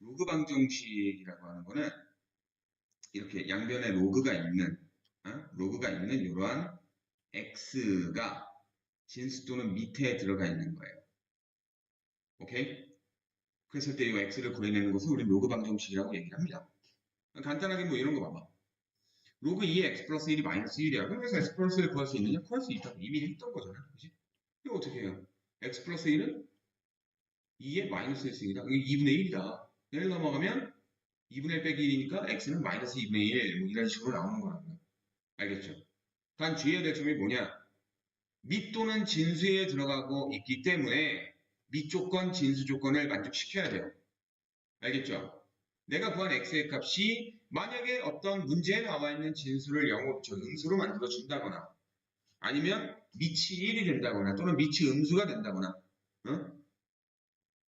로그 방정식이라고 하는 거는 이렇게 양변에 로그가 있는 어? 로그가 있는 이러한 x가 진수 또는 밑에 들어가 있는 거예요. 오케이? 그랬을 때 이 x를 구해내는 것을 우리 로그 방정식이라고 얘기를 합니다. 간단하게 뭐 이런 거 봐봐. 로그 2의 x 플러스 1이 마이너스 1이야. 그래서 x 플러스 1을 구할 수 있느냐? 구할 수 있다고 이미 했던 거잖아. 그지? 이거 어떻게 해요? x 플러스 1은 2의 마이너스 1승이다. 이게 2분의 1이다. 얘를 넘어가면 2분의 1 빼기 1이니까 x는 마이너스 2분의 1, 뭐 이런 식으로 나오는 거라고요. 알겠죠? 단 주의해야 될 점이 뭐냐? 밑 또는 진수에 들어가고 있기 때문에 밑 조건, 진수 조건을 만족시켜야 돼요. 알겠죠? 내가 구한 x의 값이 만약에 어떤 문제에 나와 있는 진수를 저 음수로 만들어 준다거나 아니면 밑이 1이 된다거나 또는 밑이 음수가 된다거나 어?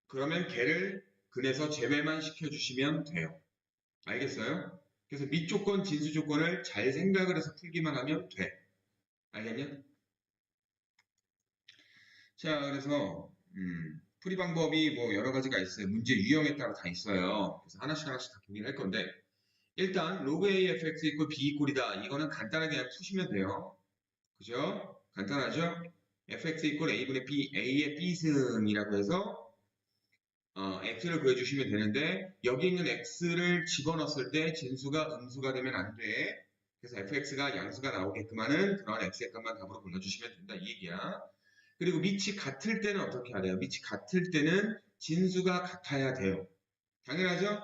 그러면 걔를 근에서 제외만 시켜주시면 돼요. 알겠어요? 그래서 밑 조건, 진수 조건을 잘 생각을 해서 풀기만 하면 돼. 알겠냐? 자, 그래서 음, 풀이 방법이 뭐 여러 가지가 있어요. 문제 유형에 따라 다 있어요. 그래서 하나씩 하나씩 다 공유를 할 건데 일단 로그 A fx 이꼴 b 이꼴이다. 이거는 간단하게 그냥 푸시면 돼요. 그죠? 간단하죠? fx 이꼴 a분의 b, a의 b승이라고 해서 어, x를 구해주시면 되는데 여기 있는 x를 집어넣었을 때 진수가 음수가 되면 안 돼. 그래서 fx가 양수가 나오게끔 하는 그런 x의 값만 답으로 불러주시면 된다 이 얘기야. 그리고 밑이 같을 때는 어떻게 해야 돼요? 밑이 같을 때는 진수가 같아야 돼요. 당연하죠?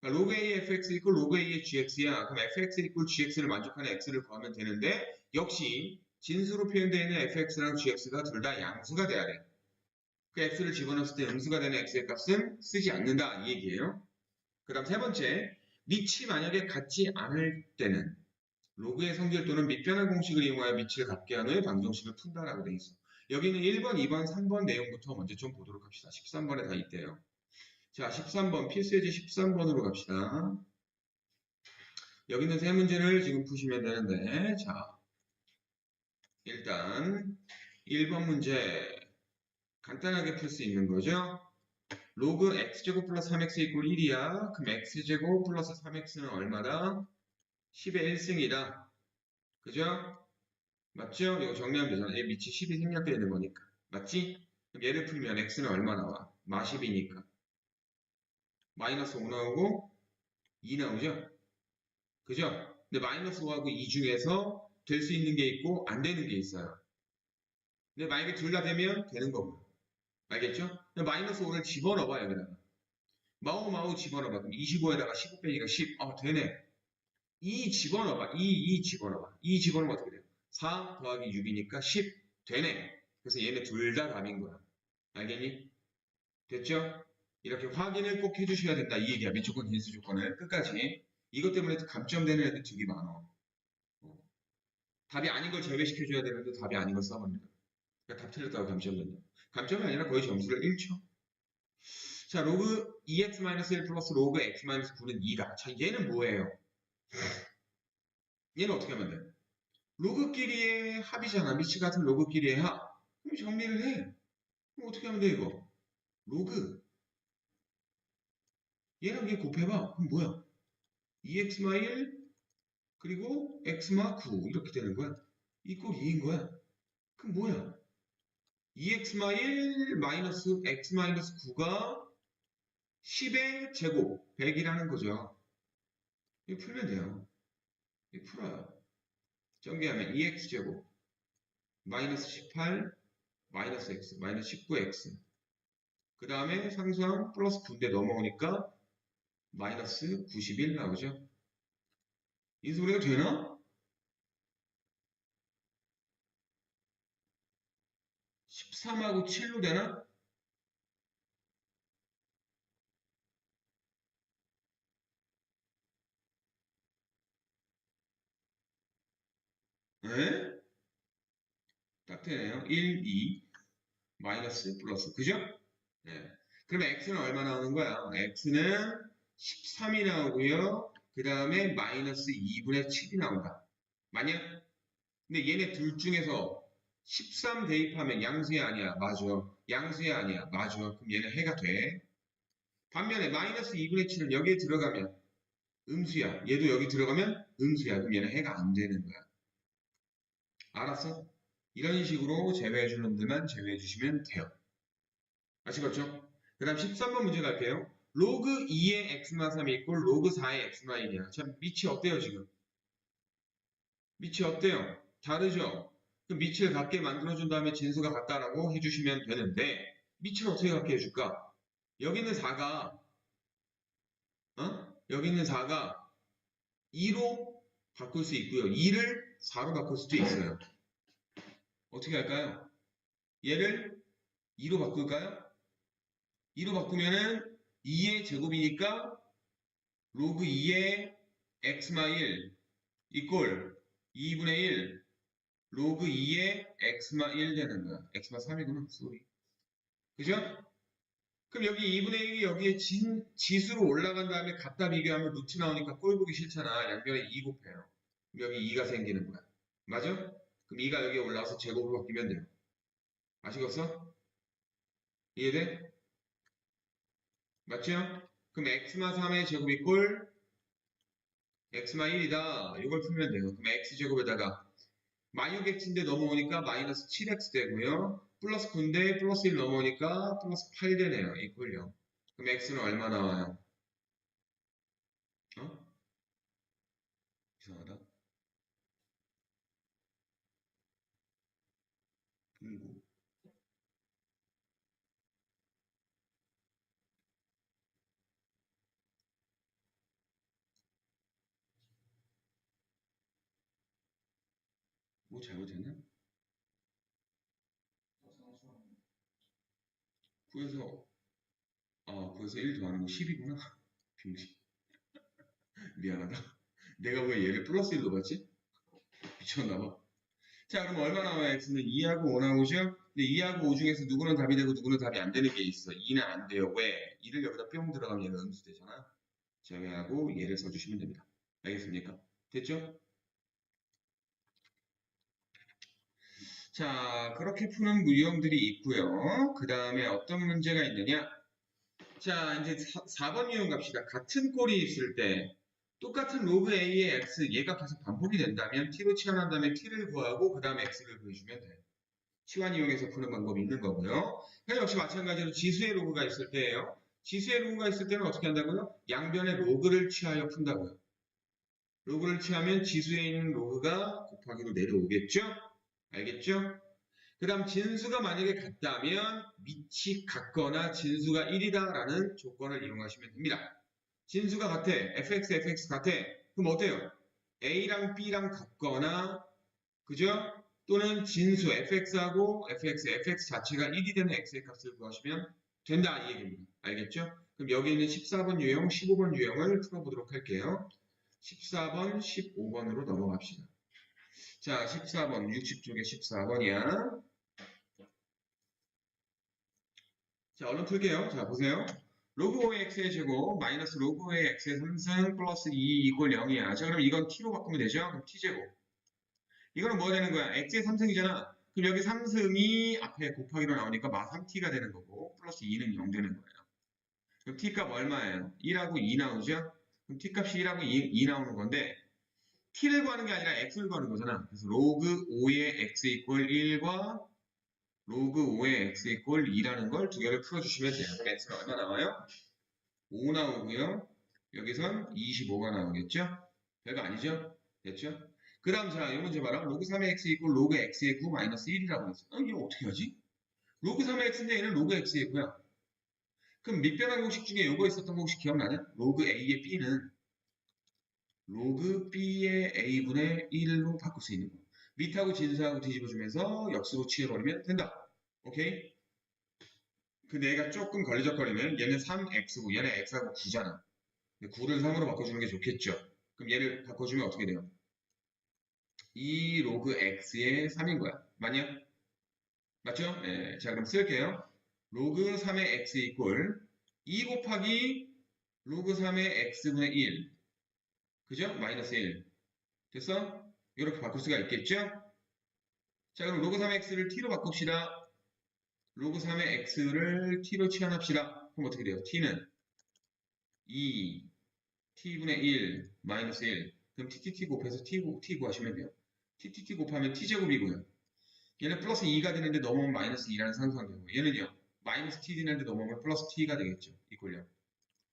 그러니까 로그 A fx 이꼴 로그 A의 gx야. 그럼 fx 이꼴 gx를 만족하는 x를 구하면 되는데 역시 진수로 표현되어 있는 fx랑 gx가 둘 다 양수가 돼야 돼. 그 x를 집어넣었을 때 음수가 되는 x의 값은 쓰지 않는다 이 얘기예요. 그 다음 세 번째 밑이 만약에 같지 않을 때는 로그의 성질 또는 밑변화 공식을 이용하여 밑을 갖게 한 후에 방정식을 푼다라고 돼 있어. 여기는 1번, 2번, 3번 내용부터 먼저 좀 보도록 합시다. 13번에 다 있대요. 자, 13번, 필수예제 13번으로 갑시다. 여기 있는 세 문제를 지금 푸시면 되는데, 자, 일단 1번 문제 간단하게 풀 수 있는 거죠. 로그 x제곱 플러스 3x 이꼴 1이야. 그럼 x제곱 플러스 3x는 얼마다? 10의 1승이다. 그죠? 맞죠? 이거 정리하면 되잖아. 얘 밑이 10이 생략되어 있는 거니까. 맞지? 그럼 얘를 풀면 x는 얼마 나와? 마 10이니까. 마이너스 5 나오고 2 나오죠? 그죠? 근데 마이너스 5하고 2 중에서 될 수 있는 게 있고 안 되는 게 있어요. 근데 만약에 둘 다 되면 되는 거고요. 알겠죠? 마이너스 5를 집어넣어봐 여기다가. 마우 마우 집어넣어봐. 그럼 25에다가 15 빼기가 10. 아 되네. 2 집어넣어봐. 2, 2 집어넣어봐. 2 집어넣으면 어떻게 돼요? 4 더하기 6이니까 10 되네. 그래서 얘네 둘 다 답인 거야. 알겠니? 됐죠? 이렇게 확인을 꼭 해주셔야 된다. 이 얘기야. 밑조건, 진수 조건을 끝까지. 이것 때문에 감점되는 애들 되게 많아. 어. 답이 아닌 걸 제외시켜줘야 되는데 답이 아닌 걸 써버립니다. 그러니까 답 틀렸다고 감점된다. 감점이 아니라 거의 점수를 1초. 자, 로그 2x-1 플러스 로그 x-9는 2다. 자, 얘는 뭐예요? 얘는 어떻게 하면 돼? 로그끼리의 합이잖아. 미치 같은 로그끼리의 합. 그럼 정리를 해. 그럼 어떻게 하면 돼, 이거? 로그. 얘랑 얘 곱해봐. 그럼 뭐야? 2x-1 그리고 x-9 이렇게 되는 거야. 이꼴 2인 거야. 그럼 뭐야? 2x-1 마이너스 x-9가 10의 제곱 100이라는 거죠. 이거 풀면 돼요. 이거 풀어요. 정리하면 2x제곱 마이너스 18 마이너스 x 마이너스 19x 그 다음에 상수항 플러스 9인데 넘어오니까 마이너스 91 나오죠. 인수분해가 되나? 13하고 7로 되나? 네? 딱 되네요. 1, 2, 마이너스, 플러스. 그죠? 네. 그러면 x는 얼마 나오는 거야? x는 13이 나오고요. 그 다음에 마이너스 2분의 7이 나온다. 맞냐? 근데 얘네 둘 중에서 13 대입하면 양수야 아니야? 맞아. 양수야 아니야? 맞아. 그럼 얘는 해가 돼. 반면에 마이너스 2분의 7은 여기에 들어가면 음수야. 얘도 여기 들어가면 음수야. 그럼 얘는 해가 안 되는 거야. 알았어? 이런 식으로 제외해 줄 놈들만 제외해 주시면 돼요. 아시겠죠? 그 다음 13번 문제 갈게요. 로그 2의 x마 3이 있고 로그 4의 x마 1이야. 자, 밑이 어때요, 지금? 밑이 어때요? 다르죠? 그 밑을 같게 만들어준 다음에 진수가 같다라고 해주시면 되는데 밑을 어떻게 같게 해줄까? 여기 있는 4가 어? 여기 있는 4가 2로 바꿀 수 있고요. 2를 4로 바꿀 수도 있어요. 어떻게 할까요? 얘를 2로 바꿀까요? 2로 바꾸면은 2의 제곱이니까 로그 2의 x마 1 이꼴 2분의 1 로그 2의 x마 1 되는 거야. x마 3이구나. 쏘리. 그죠? 그럼 여기 2분의 1이 여기에 진, 지수로 올라간 다음에 갖다 비교하면 루트 나오니까 꼴 보기 싫잖아. 양변에 2 곱해요. 그럼 여기 2가 생기는 거야. 맞아? 그럼 2가 여기에 올라와서 제곱으로 바뀌면 돼요. 아시겠어? 이해돼? 맞죠? 그럼 x마 3의 제곱 이 꼴 x마 1이다. 이걸 풀면 돼요. 그럼 x제곱에다가 마이너스 x인데 넘어오니까 마이너스 7x 되고요. 플러스 9인데 플러스 1 넘어오니까 플러스 8 되네요. 이꼴 0. 그럼 x는 얼마 나와요? 어? 이상하다. 9. 뭐 잘못했나? 9에서 아 9에서 1 더하는 거 10이구나 병신 미안하다 내가 왜 얘를 플러스 1로 봤지? 미쳤나봐 자 그럼 얼마 나와요? x는 2하고 5 나오죠? 근데 2하고 5 중에서 누구는 답이 되고 누구는 답이 안 되는 게 있어 2는 안 돼요 왜? 2를 여기다 뿅 들어가면 얘가 음수 되잖아 제외하고 얘를 써주시면 됩니다 알겠습니까? 됐죠? 자, 그렇게 푸는 유형들이 있고요. 그 다음에 어떤 문제가 있느냐? 자, 이제 4, 번 유형 갑시다. 같은 꼴이 있을 때 똑같은 로그 a의 x 얘가 계속 반복이 된다면 t로 치환한 다음에 t를 구하고 그 다음에 x를 구해주면 돼요. 치환 이용해서 푸는 방법이 있는 거고요. 그래서 역시 마찬가지로 지수의 로그가 있을 때예요. 지수의 로그가 있을 때는 어떻게 한다고요? 양변의 로그를 취하여 푼다고요. 로그를 취하면 지수에 있는 로그가 곱하기로 내려오겠죠? 알겠죠? 그 다음 진수가 만약에 같다면 밑이 같거나 진수가 1이다라는 조건을 이용하시면 됩니다. 진수가 같아. fx, fx 같아. 그럼 어때요? a랑 b랑 같거나 그죠? 또는 진수 fx하고 fx, fx 자체가 1이 되는 x의 값을 구하시면 된다 이 얘기입니다. 알겠죠? 그럼 여기 있는 14번 유형, 15번 유형을 풀어보도록 할게요. 14번, 15번으로 넘어갑시다. 자, 14번, 60쪽에 14번이야. 자, 얼른 풀게요. 자, 보세요. 로그 5의 x의 제곱, 마이너스 로그 5의 x의 3승, 플러스 2 이꼴 0이야. 자, 그럼 이건 t로 바꾸면 되죠? 그럼 t제곱. 이거는 뭐가 되는 거야? x의 3승이잖아. 그럼 여기 3승이 앞에 곱하기로 나오니까 마 3t가 되는 거고, 플러스 2는 0 되는 거예요. 그럼 t값 얼마예요? 1하고 2 나오죠? 그럼 t값이 1하고 2, 2 나오는 건데, t를 구하는 게 아니라 x를 구하는 거잖아. 그래서 로그 5의 x 이꼴 1과 로그 5의 x 이꼴 2라는 걸 두 개를 풀어주시면 돼요. 그럼 x는 얼마 나와요? 5 나오고요. 여기선 25가 나오겠죠? 별거 아니죠? 됐죠? 그 다음 자, 이 문제 봐라. 로그 3의 x 이꼴 로그 x의 9 마이너스 1이라고 했어. 어, 이거 어떻게 하지? 로그 3의 x인데 얘는 로그 x의 9야. 그럼 밑변환 공식 중에 요거 있었던 공식 기억나냐? 로그 a의 b는 로그 b의 a분의 1로 바꿀 수 있는 거. 밑하고 진수하고 뒤집어주면서 역수로 취해버리면 된다. 오케이? 근데 얘가 조금 걸리적거리면 얘는 3x고 얘는 x하고 9잖아. 9를 3으로 바꿔주는 게 좋겠죠. 그럼 얘를 바꿔주면 어떻게 돼요? 2 로그 x의 3인 거야. 맞냐? 맞죠? 네. 자 그럼 쓸게요. 로그 3의 x 이꼴 2 곱하기 로그 3의 x분의 1 그죠? 마이너스 1. 됐어? 이렇게 바꿀 수가 있겠죠? 자, 그럼 로그 3의 x를 t로 바꿉시다. 로그 3의 x를 t로 치환합시다. 그럼 어떻게 돼요? t는 2 t분의 1 마이너스 1 그럼 ttt 곱해서 t, 구- t 구하시면 돼요. ttt 곱하면 t제곱이고요. 얘는 플러스 2가 되는데 넘어오면 마이너스 2라는 상수가 되고 얘는요. 마이너스 t 되는데 넘어오면 플러스 t가 되겠죠. 이꼴요.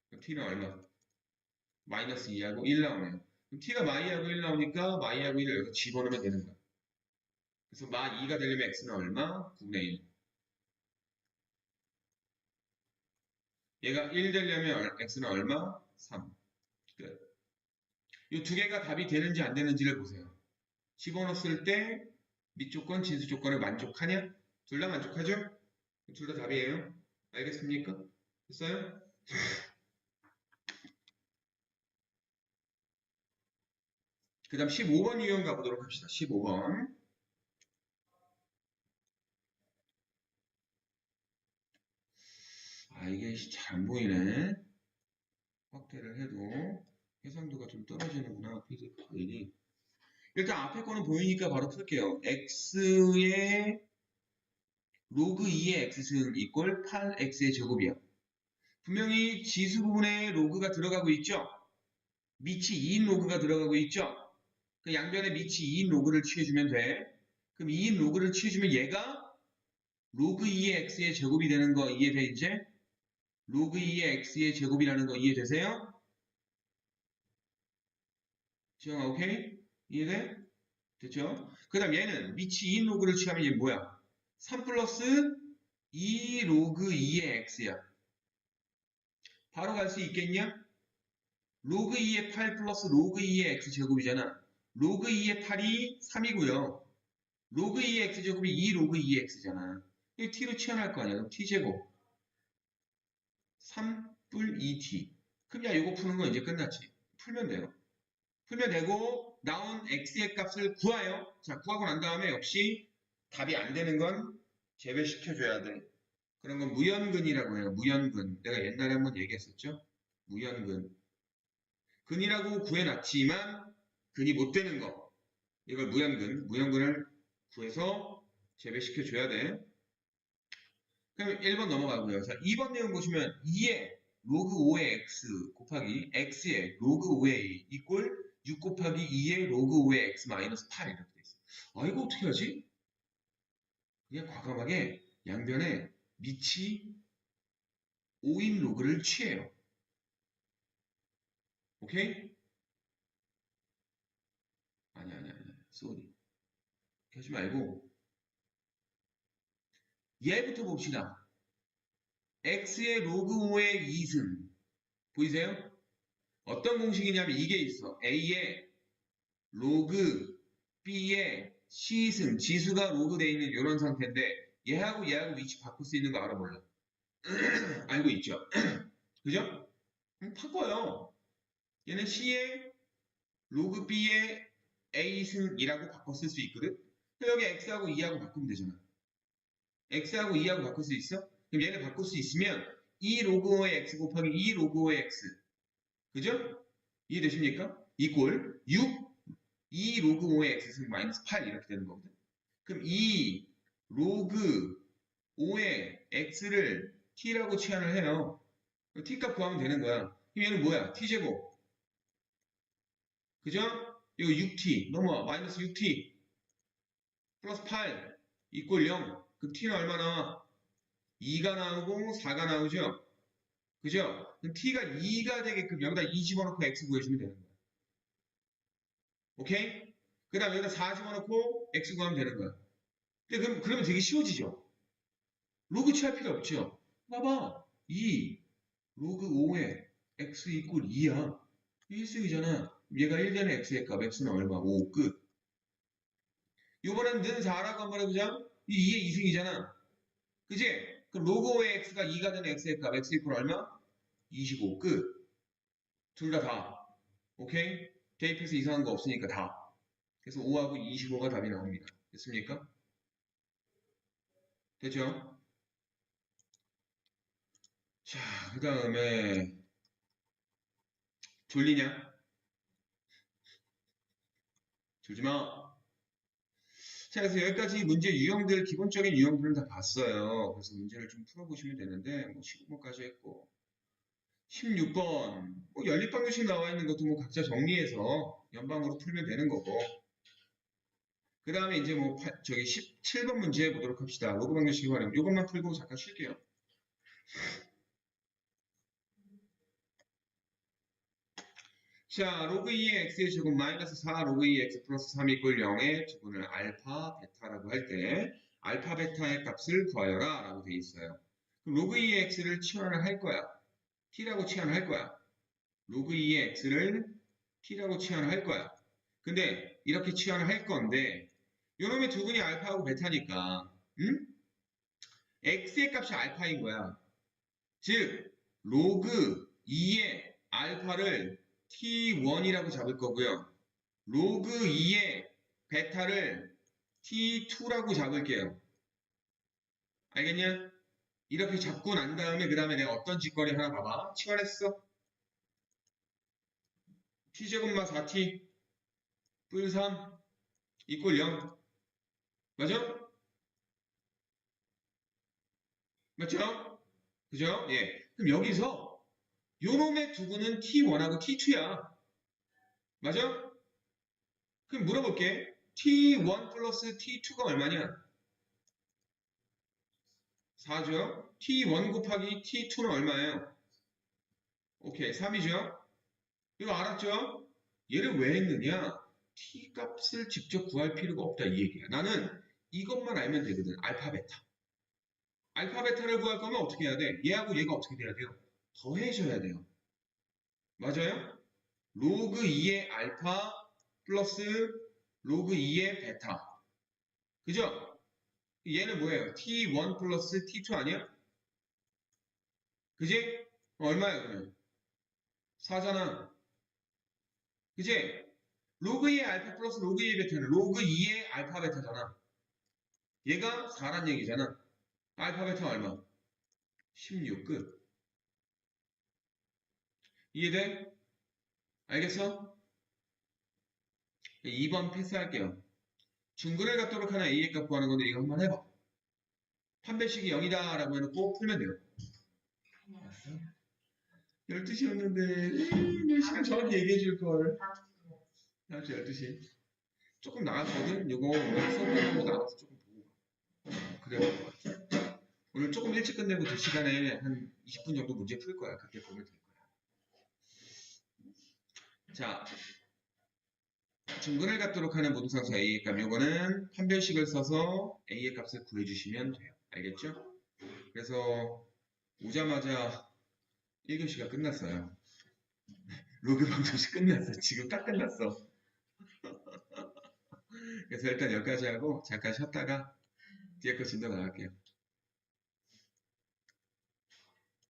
그럼 t는 얼마? 마이너스 2하고 1 나오네요. 그럼 t가 마이하고 1 나오니까 마이하고 1을 여기서 집어넣으면 되는 거야. 그래서 마 2가 되려면 x는 얼마? 9분의 1. 얘가 1 되려면 얼- x는 얼마? 3. 끝. 이 두 개가 답이 되는지 안 되는지를 보세요. 집어넣었을 때 밑조건, 진수 조건을 만족하냐? 둘 다 만족하죠? 둘 다 답이에요. 알겠습니까? 됐어요? 그 다음 15번 유형 가보도록 합시다. 15번. 아, 이게 잘 안 보이네. 확대를 해도 해상도가 좀 떨어지는구나. PDF 파일이. 일단 앞에 거는 보이니까 바로 풀게요. x의 로그 2의 x승 이꼴 8x의 제곱이야. 분명히 지수 부분에 로그가 들어가고 있죠? 밑이 2인 로그가 들어가고 있죠? 그 양변에 밑이 2인 로그를 취해주면 돼. 그럼 2인 로그를 취해주면 얘가 로그 2의 x의 제곱이 되는 거 이해돼 이제? 로그 2의 x의 제곱이라는 거 이해되세요? 지영아 오케이? 이해돼? 됐죠? 그 다음 얘는 밑이 2인 로그를 취하면 얘 뭐야? 3 플러스 2 로그 2의 x야. 바로 갈 수 있겠냐? 로그 2의 8 플러스 로그 2의 x 제곱이잖아. 로그 2의 8이 3이고요. 로그 2의 x 제곱이 2 로그 2의 x잖아. 이 t로 치환할 거 아니야. 그럼 t 제곱 3뿔 2t. 그럼 야 이거 푸는 거 이제 끝났지. 풀면 돼요. 풀면 되고 나온 x의 값을 구하여. 자 구하고 난 다음에 역시 답이 안 되는 건 제외시켜줘야 돼. 그런 건 무연근이라고 해요. 무연근. 내가 옛날에 한번 얘기했었죠. 무연근. 근이라고 구해놨지만 근이 못 되는 거. 이걸 무연근. 무연근을 구해서 제외시켜 줘야 돼. 그럼 1번 넘어가고요. 자, 2번 내용 보시면 2의 로그 5의 x 곱하기 x의 로그 5의 a 이꼴 6 곱하기 2의 로그 5의 x 마이너스 8 이렇게 돼 있어. 아 이거 어떻게 하지? 그냥 과감하게 양변에 밑이 5인 로그를 취해요. 오케이? 아니 아니 그렇게 하지 말고 얘부터 봅시다. x의 로그 5의 2승 보이세요? 어떤 공식이냐면 이게 있어. a의 로그 b의 c승 지수가 로그 돼 있는 이런 상태인데 얘하고 얘하고 위치 바꿀 수 있는 거 알아 몰라? 알고 있죠? 그죠? 바꿔요. 얘는 c의 로그 b의 a승이라고 바꿔 쓸 수 있거든? 그럼 여기 x하고 2하고 바꾸면 되잖아. x하고 2하고 바꿀 수 있어? 그럼 얘를 바꿀 수 있으면 2 로그 5의 x 곱하기 2 로그 5의 x 그죠? 이해되십니까? 이꼴 6 2 로그 5의 x승 마이너스 8 이렇게 되는 거거든. 그럼 2 로그 5의 x를 t라고 치환을 해요. t값 구하면 되는 거야. 그럼 얘는 뭐야? t제곱. 그죠? 이거 6t 넘어와. 마이너스 6t 플러스 8 이꼴 0. 그럼 t는 얼마 나와? 2가 나오고 4가 나오죠? 그죠? 그럼 t가 2가 되게끔 여기다 2 집어넣고 x 구해주면 되는 거야. 오케이? 그 다음 여기다 4 집어넣고 x 구하면 되는 거야. 근데 그럼, 그러면 되게 쉬워지죠? 로그 취할 필요 없죠? 봐봐. 2 로그 5에 x 이꼴 2야. 1승이잖아. 얘가 1 되는 x의 값, x는 얼마? 5, 끝. 이번엔 는 4라고 한번 해보자. 이 2의 2승이잖아. 그지? 그럼 로그 5의 x가 2가 되는 x의 값, x 이꼴 얼마? 25, 끝. 둘 다 다. 오케이? 대입해서 이상한 거 없으니까 다. 그래서 5하고 25가 답이 나옵니다. 됐습니까? 됐죠? 자, 그 다음에 졸리냐? 졸지 마. 자, 그래서 여기까지 문제 유형들, 기본적인 유형들은 다 봤어요. 그래서 문제를 좀 풀어보시면 되는데, 뭐 15번까지 했고, 16번. 뭐 연립방정식 나와 있는 것도 뭐 각자 정리해서 연방으로 풀면 되는 거고. 그 다음에 이제 뭐 팔- 저기 17번 문제 보도록 합시다. 로그 방정식이 활용. 이것만 풀고 잠깐 쉴게요. 자, 로그 2의 x의 제곱 마이너스 4 로그 2의 x 플러스 3 이꼴 0의 두분을 알파, 베타라고 할 때 알파, 베타의 값을 구하여라 라고 돼 있어요. 그럼 로그 2의 x를 치환을 할 거야. t라고 치환을 할 거야. 로그 2의 x를 t라고 치환을 할 거야. 근데 이렇게 치환을 할 건데 요놈의 두분이 알파하고 베타니까 응? x의 값이 알파인 거야. 즉 로그 2의 알파를 t1이라고 잡을 거고요. 로그 2의 베타를 t2라고 잡을게요. 알겠냐? 이렇게 잡고 난 다음에 그 다음에 내가 어떤 직거리 하나 봐봐. 치환했어. t제곱마 4t 뿔 3 이꼴 0 맞아? 맞죠? 그죠? 예. 그럼 여기서 요놈의 두구는 T1하고 T2야. 맞아? 그럼 물어볼게. T1 플러스 T2가 얼마냐? 4죠? T1 곱하기 T2는 얼마예요? 오케이, 3이죠? 이거 알았죠? 얘를 왜 했느냐? T 값을 직접 구할 필요가 없다 이 얘기야. 나는 이것만 알면 되거든. 알파, 베타. 알파, 베타를 구할 거면 어떻게 해야 돼? 얘하고 얘가 어떻게 돼야 돼요? 더해줘야 돼요. 맞아요? 로그 2의 알파 플러스 로그 2의 베타. 그죠? 얘는 뭐예요? t1 플러스 t2 아니야? 그지? 어, 얼마야 그러면? 4잖아. 그지? 로그 2의 알파 플러스 로그 2의 베타는 로그 2의 알파 베타잖아. 얘가 4란 얘기잖아. 알파 베타 얼마? 16 끝. 이해돼? 알겠어? 2번 패스할게요. 중근을 갖도록 하는 A의 값 구하는 건데 이거 한번 해봐. 판별식이 0이다 라고 해놓고 풀면 돼요. 12시였는데 4시간 정확히 얘기해 줄 걸. 다음 주 12시. 조금 나갔거든? 요거 오늘 수업 끝나고 나가서 조금 보고 가. 그래야 될 것 같아. 오늘 조금 일찍 끝내고 2시간에 한 20분 정도 문제 풀 거야. 그때 보면 될 거야. 자, 중근을 갖도록 하는 모든 상수 A의 값. 요거는 판별식을 써서 A의 값을 구해주시면 돼요. 알겠죠? 그래서 오자마자 1교시가 끝났어요. 로그 방정식 끝났어. 지금 딱 끝났어. 그래서 일단 여기까지 하고 잠깐 쉬었다가 뒤에 거 진도 나갈게요.